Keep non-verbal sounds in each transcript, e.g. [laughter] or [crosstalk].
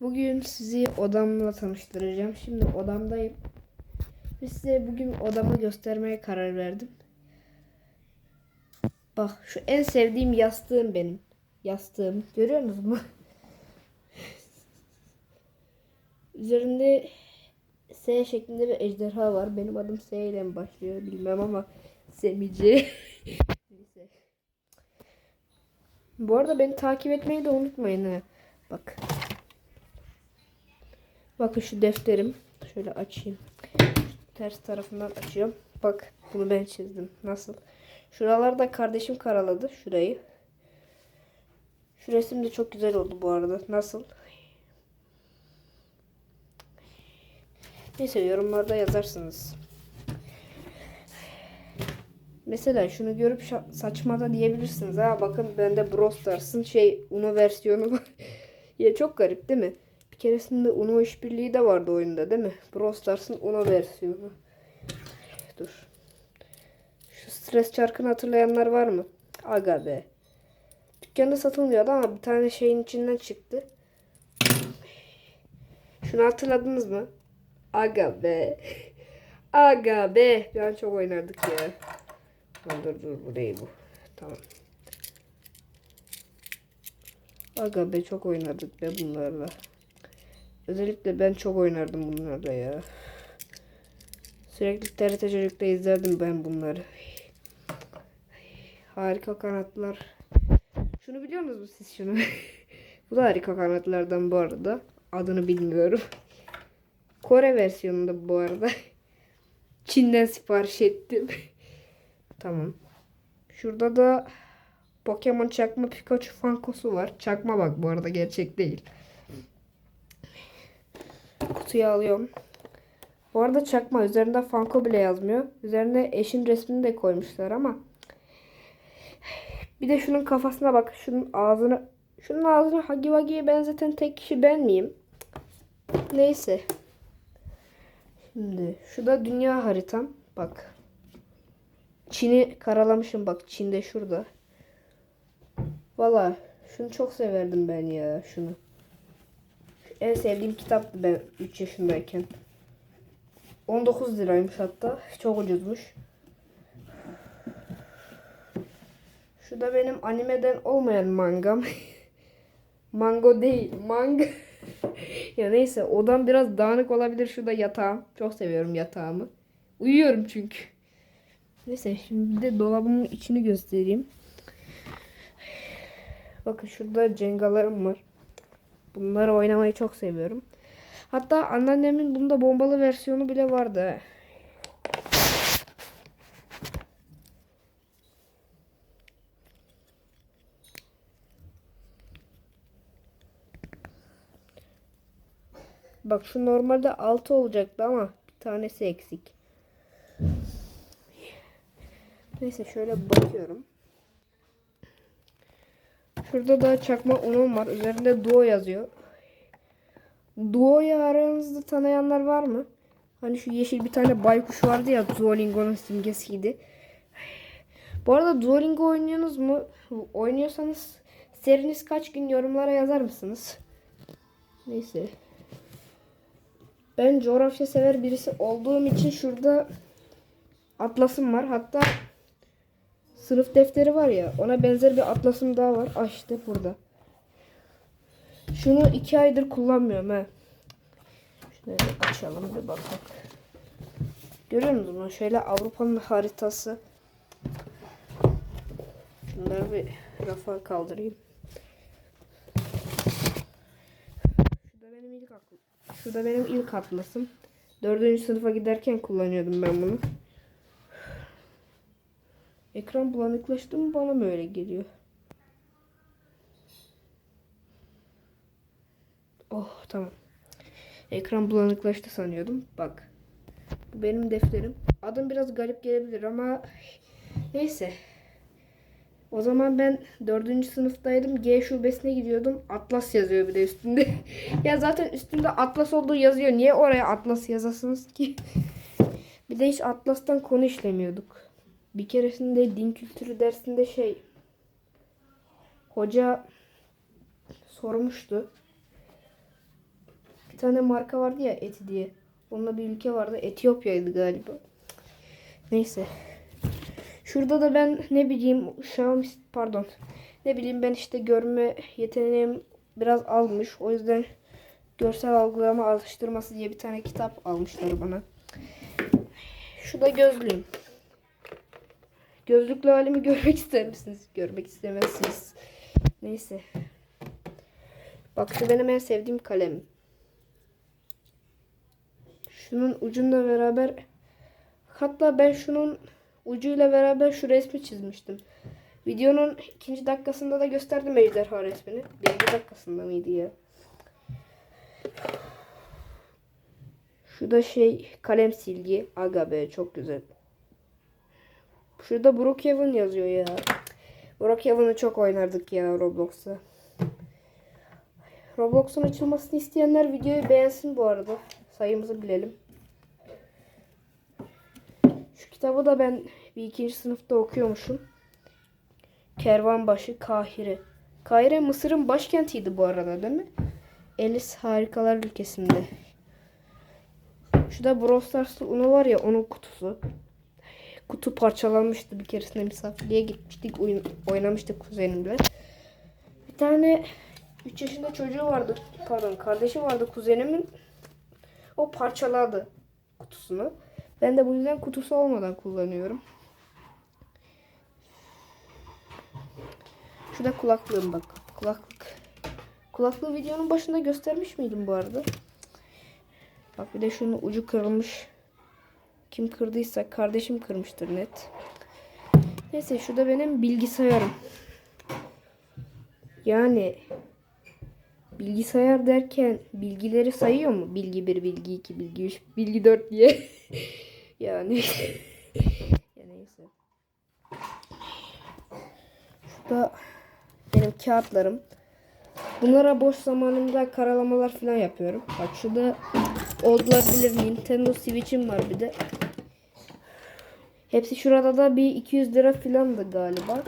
Bugün sizi odamla tanıştıracağım. Şimdi odamdayım. Ve size bugün odamı göstermeye karar verdim. Bak şu en sevdiğim yastığım benim. Yastığım. Görüyor musunuz [laughs] mu? Üzerinde S şeklinde bir ejderha var. Benim adım S ile mi başlıyor bilmem ama Semici. [laughs] Bu arada beni takip etmeyi de unutmayın ha. Bak. Bakın şu defterim. Şöyle açayım. Ters tarafından açıyorum. Bak bunu ben çizdim. Nasıl? Şuralarda kardeşim karaladı. Şurayı. Şu resim de çok güzel oldu bu arada. Nasıl? Neyse yorumlarda yazarsınız. Mesela şunu görüp şa- saçmada diyebilirsiniz. Ha bakın bende Brawl Stars'ın şey Uno versiyonu var. [laughs] ya çok garip değil mi? Keresinde Uno işbirliği de vardı oyunda değil mi? Brawl Stars'ın Uno versiyonu. Dur. Şu stres çarkını hatırlayanlar var mı? Aga be. Dükkanda satılmıyordu ama bir tane şeyin içinden çıktı. Şunu hatırladınız mı? Aga be. Aga be. Bir an çok oynardık ya. Dur dur bu değil bu. Tamam. Aga be çok oynadık be bunlarla. Özellikle ben çok oynardım bunlarla ya. Sürekli TRT Çocuk'ta izlerdim ben bunları. Harika kanatlar. Şunu biliyor musunuz siz şunu? [laughs] bu da harika kanatlardan bu arada. Adını bilmiyorum. Kore versiyonunda bu arada. [laughs] Çin'den sipariş ettim. [laughs] tamam. Şurada da Pokemon çakma Pikachu Funko'su var. Çakma bak bu arada gerçek değil. Kutuya alıyorum. Bu arada çakma üzerinde Funko bile yazmıyor. Üzerine eşin resmini de koymuşlar ama bir de şunun kafasına bak. Şunun ağzını şunun ağzını Hagi Wagi'ye benzeten tek kişi ben miyim? Neyse. Şimdi şu da dünya haritam. Bak. Çin'i karalamışım bak. Çin'de şurada. Valla şunu çok severdim ben ya şunu. En sevdiğim kitaptı ben 3 yaşındayken. 19 liraymış hatta. Çok ucuzmuş. Şu da benim animeden olmayan mangam. [laughs] Mango değil, manga. [laughs] ya neyse odam biraz dağınık olabilir. Şurada yatağım. Çok seviyorum yatağımı. Uyuyorum çünkü. Neyse şimdi bir de dolabımın içini göstereyim. Bakın şurada cengalarım var. Bunları oynamayı çok seviyorum. Hatta anneannemin bunda bombalı versiyonu bile vardı. Bak şu normalde 6 olacaktı ama bir tanesi eksik. Neyse şöyle bakıyorum. Şurada da çakma unum var. Üzerinde Duo yazıyor. Duo'yu aranızda tanıyanlar var mı? Hani şu yeşil bir tane baykuş vardı ya Duolingo'nun simgesiydi. Bu arada Duolingo oynuyorsunuz mu? Oynuyorsanız seriniz kaç gün yorumlara yazar mısınız? Neyse. Ben coğrafya sever birisi olduğum için şurada atlasım var. Hatta sınıf defteri var ya ona benzer bir atlasım daha var. Ah işte burada. Şunu iki aydır kullanmıyorum he. Şöyle açalım bir bakalım. Görüyor musunuz? Şöyle Avrupa'nın haritası. Şunları bir rafa kaldırayım. Şurada benim ilk aklım. Şurada benim ilk atlasım. Dördüncü sınıfa giderken kullanıyordum ben bunu. Ekran bulanıklaştı mı bana mı öyle geliyor? Oh tamam. Ekran bulanıklaştı sanıyordum. Bak. Bu benim defterim. Adım biraz garip gelebilir ama neyse. O zaman ben dördüncü sınıftaydım. G şubesine gidiyordum. Atlas yazıyor bir de üstünde. [laughs] ya zaten üstünde Atlas olduğu yazıyor. Niye oraya Atlas yazasınız ki? [laughs] bir de hiç Atlas'tan konu işlemiyorduk. Bir keresinde din kültürü dersinde şey hoca sormuştu. tane marka vardı ya Eti diye. Onunla bir ülke vardı. Etiyopya'ydı galiba. Neyse. Şurada da ben ne bileyim Xiaomi pardon. Ne bileyim ben işte görme yeteneğim biraz azmış. O yüzden görsel algılama alıştırması diye bir tane kitap almışlar bana. Şu da gözlüğüm. Gözlüklü halimi [laughs] görmek ister misiniz? Görmek istemezsiniz. Neyse. Bak şu benim en sevdiğim kalem. Şunun ucunla beraber hatta ben şunun ucuyla beraber şu resmi çizmiştim. Videonun ikinci dakikasında da gösterdim ejderha resmini. Birinci dakikasında mıydı ya? Şu da şey kalem silgi. Aga be çok güzel. Şurada Brookhaven yazıyor ya. Brookhaven'ı çok oynardık ya Roblox'ta. Roblox'un açılmasını isteyenler videoyu beğensin bu arada. Sayımızı bilelim. Şu kitabı da ben bir ikinci sınıfta okuyormuşum. Kervanbaşı Kahire. Kahire Mısır'ın başkentiydi bu arada değil mi? Elis Harikalar ülkesinde. Şu da Brawl Stars'ta Uno var ya onun kutusu. Kutu parçalanmıştı bir keresinde misafirliğe gitmiştik. Oyun, oynamıştık kuzenimle. Bir tane 3 yaşında çocuğu vardı. Pardon kardeşi vardı kuzenimin. O parçaladı kutusunu. Ben de bu yüzden kutusu olmadan kullanıyorum. Şurada kulaklığım bak. Kulaklık. Kulaklığı videonun başında göstermiş miydim bu arada? Bak bir de şunun ucu kırılmış. Kim kırdıysa kardeşim kırmıştır net. Neyse şu da benim bilgisayarım. Yani bilgisayar derken bilgileri sayıyor mu? Bilgi 1, bilgi 2, bilgi 3, bilgi 4 diye. [laughs] yani [laughs] ya neyse. Şu da benim kağıtlarım. Bunlara boş zamanımda karalamalar falan yapıyorum. Bak şurada oldular bilir Nintendo Switch'im var bir de. Hepsi şurada da bir 200 lira falandı galiba.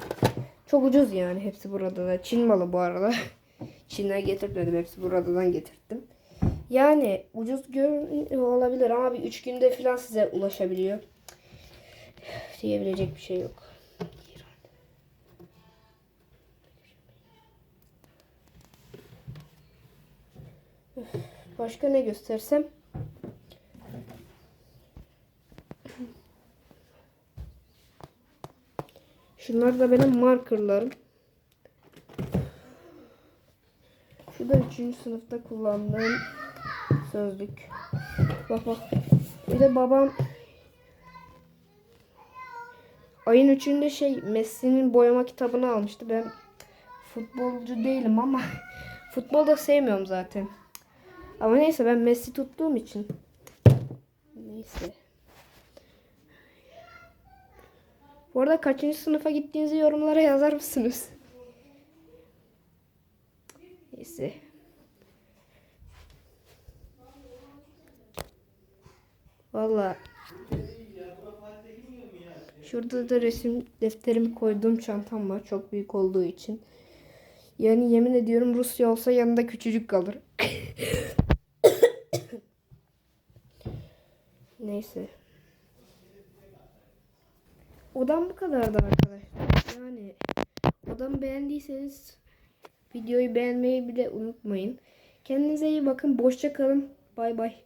Çok ucuz yani hepsi burada da. Çin malı bu arada. [laughs] Çin'den getirmedim. Hepsi buradan getirdim. Yani ucuz görünüyor olabilir ama bir 3 günde falan size ulaşabiliyor. Diyebilecek bir şey yok. Başka ne göstersem? Şunlar da benim markerlarım. Şu da 3. sınıfta kullandığım sözlük. Bak bak. Bir de babam ayın 3'ünde şey Messi'nin boyama kitabını almıştı. Ben futbolcu değilim ama [laughs] futbol da sevmiyorum zaten. Ama neyse ben Messi tuttuğum için. Neyse. Bu arada kaçıncı sınıfa gittiğinizi yorumlara yazar mısınız? Neyse. Valla. Şurada da resim defterimi koyduğum çantam var. Çok büyük olduğu için. Yani yemin ediyorum Rusya olsa yanında küçücük kalır. [laughs] Neyse. Odam bu kadardı arkadaşlar. Yani odamı beğendiyseniz videoyu beğenmeyi bile unutmayın. Kendinize iyi bakın. Boşça kalın. Bay bay.